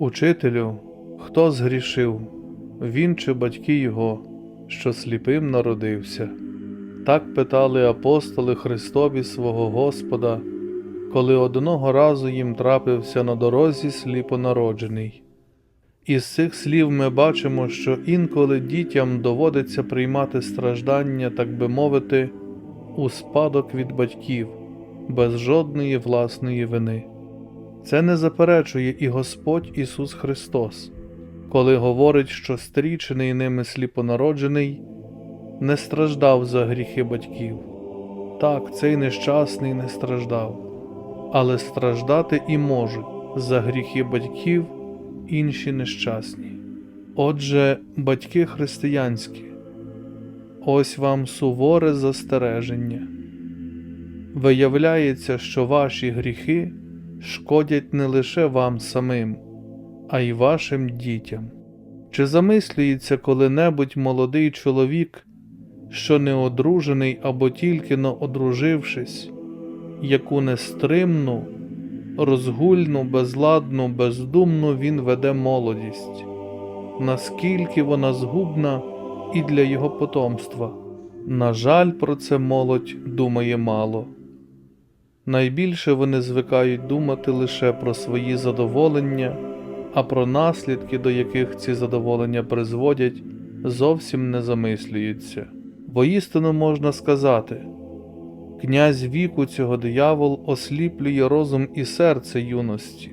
Учителю, хто згрішив, він чи батьки його, що сліпим народився? Так питали апостоли Христові свого Господа, коли одного разу їм трапився на дорозі сліпонароджений. Із цих слів ми бачимо, що інколи дітям доводиться приймати страждання, так би мовити, у спадок від батьків, без жодної власної вини. Це не заперечує і Господь Ісус Христос, коли говорить, що стрічений ними сліпонароджений не страждав за гріхи батьків. Так, цей нещасний не страждав, але страждати і можуть за гріхи батьків інші нещасні. Отже, батьки християнські, ось вам суворе застереження. Виявляється, що ваші гріхи шкодять не лише вам самим, а й вашим дітям. Чи замислюється коли-небудь молодий чоловік, що не одружений або тільки но одружившись, яку нестримну, розгульну, безладну, бездумну він веде молодість, наскільки вона згубна і для його потомства? На жаль, про це молодь думає мало. Найбільше вони звикають думати лише про свої задоволення, а про наслідки, до яких ці задоволення призводять, зовсім не замислюються. Воістину можна сказати, князь віку цього диявол осліплює розум і серце юності.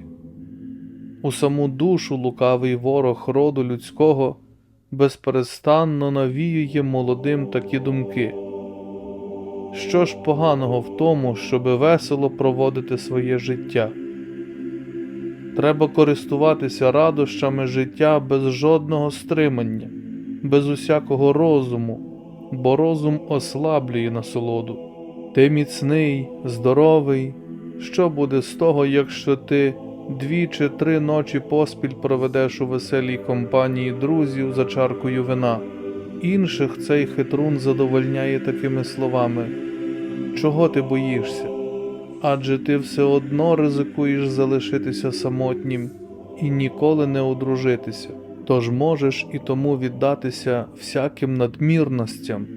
У саму душу лукавий ворог роду людського безперестанно навіює молодим такі думки. Що ж поганого в тому, щоби весело проводити своє життя? Треба користуватися радощами життя без жодного стримання, без усякого розуму, бо розум ослаблює насолоду. Ти міцний, здоровий. Що буде з того, якщо ти дві чи три ночі поспіль проведеш у веселій компанії друзів за чаркою вина? Інших цей хитрун задовольняє такими словами: Чого ти боїшся? Адже ти все одно ризикуєш залишитися самотнім і ніколи не одружитися, тож можеш і тому віддатися всяким надмірностям,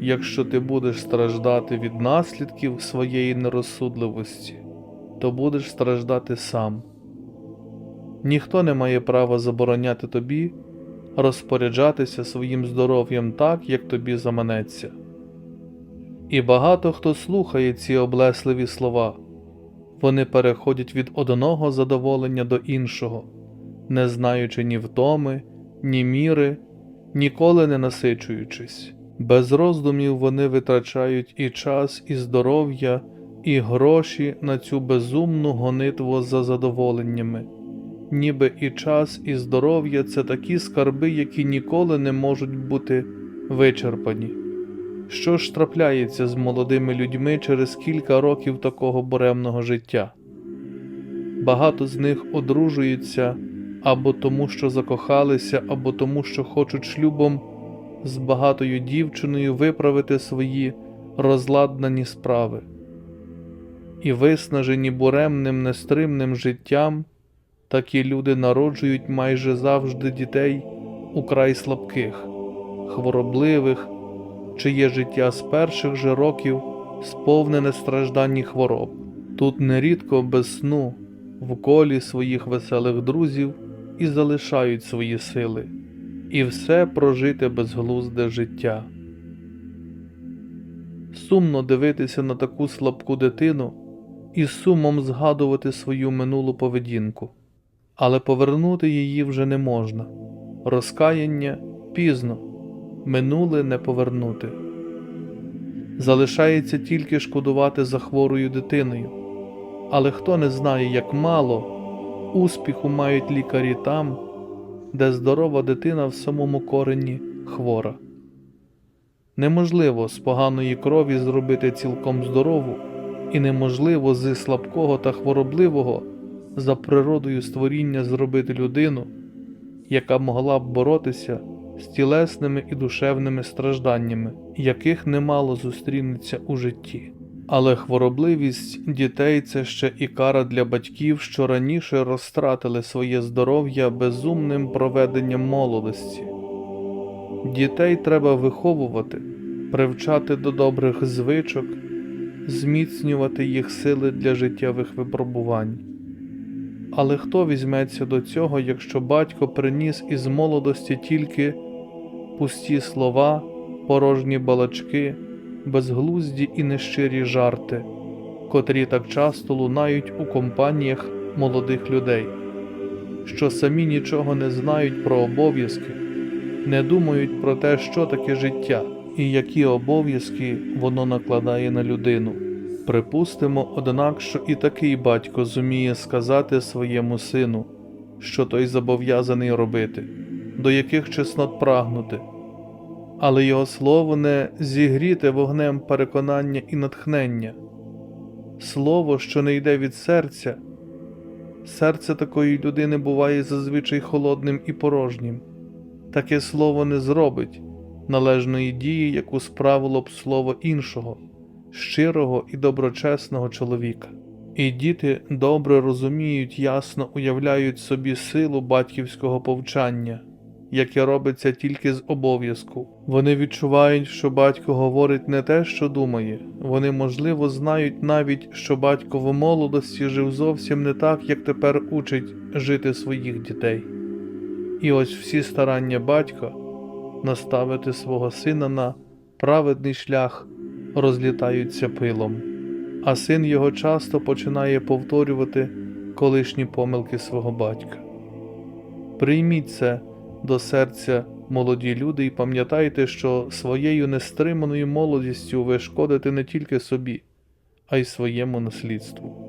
якщо ти будеш страждати від наслідків своєї нерозсудливості, то будеш страждати сам. Ніхто не має права забороняти тобі розпоряджатися своїм здоров'ям так, як тобі заманеться. І багато хто слухає ці облесливі слова, вони переходять від одного задоволення до іншого, не знаючи ні втоми, ні міри, ніколи не насичуючись. Без роздумів вони витрачають і час, і здоров'я, і гроші на цю безумну гонитву за задоволеннями, ніби і час, і здоров'я це такі скарби, які ніколи не можуть бути вичерпані. Що ж трапляється з молодими людьми через кілька років такого буремного життя? Багато з них одружуються або тому, що закохалися, або тому, що хочуть шлюбом з багатою дівчиною виправити свої розладнані справи. І виснажені буремним нестримним життям, такі люди народжують майже завжди дітей украй слабких, хворобливих чиє життя з перших же років сповнене страждань і хвороб. Тут нерідко без сну в колі своїх веселих друзів і залишають свої сили, і все прожити безглузде життя. Сумно дивитися на таку слабку дитину і сумом згадувати свою минулу поведінку, але повернути її вже не можна. Розкаяння пізно минуле не повернути. Залишається тільки шкодувати за хворою дитиною, але хто не знає, як мало успіху мають лікарі там, де здорова дитина в самому корені хвора. Неможливо з поганої крові зробити цілком здорову, і неможливо з слабкого та хворобливого за природою створіння зробити людину, яка могла б боротися з тілесними і душевними стражданнями, яких немало зустрінеться у житті. Але хворобливість дітей це ще і кара для батьків, що раніше розтратили своє здоров'я безумним проведенням молодості. Дітей треба виховувати, привчати до добрих звичок, зміцнювати їх сили для життєвих випробувань. Але хто візьметься до цього, якщо батько приніс із молодості тільки пусті слова, порожні балачки, безглузді і нещирі жарти, котрі так часто лунають у компаніях молодих людей, що самі нічого не знають про обов'язки, не думають про те, що таке життя і які обов'язки воно накладає на людину. Припустимо, однак, що і такий батько зуміє сказати своєму сину, що той зобов'язаний робити, до яких чеснот прагнути, але його слово не зігріте вогнем переконання і натхнення, слово, що не йде від серця. Серце такої людини буває зазвичай холодним і порожнім. Таке слово не зробить належної дії, яку справило б слово іншого, щирого і доброчесного чоловіка. І діти добре розуміють, ясно уявляють собі силу батьківського повчання, яке робиться тільки з обов'язку. Вони відчувають, що батько говорить не те, що думає, вони, можливо, знають навіть, що батько в молодості жив зовсім не так, як тепер учить жити своїх дітей. І ось всі старання батька наставити свого сина на праведний шлях розлітаються пилом, а син його часто починає повторювати колишні помилки свого батька. Прийміть це до серця, молоді люди, і пам'ятайте, що своєю нестриманою молодістю ви шкодите не тільки собі, а й своєму наслідству.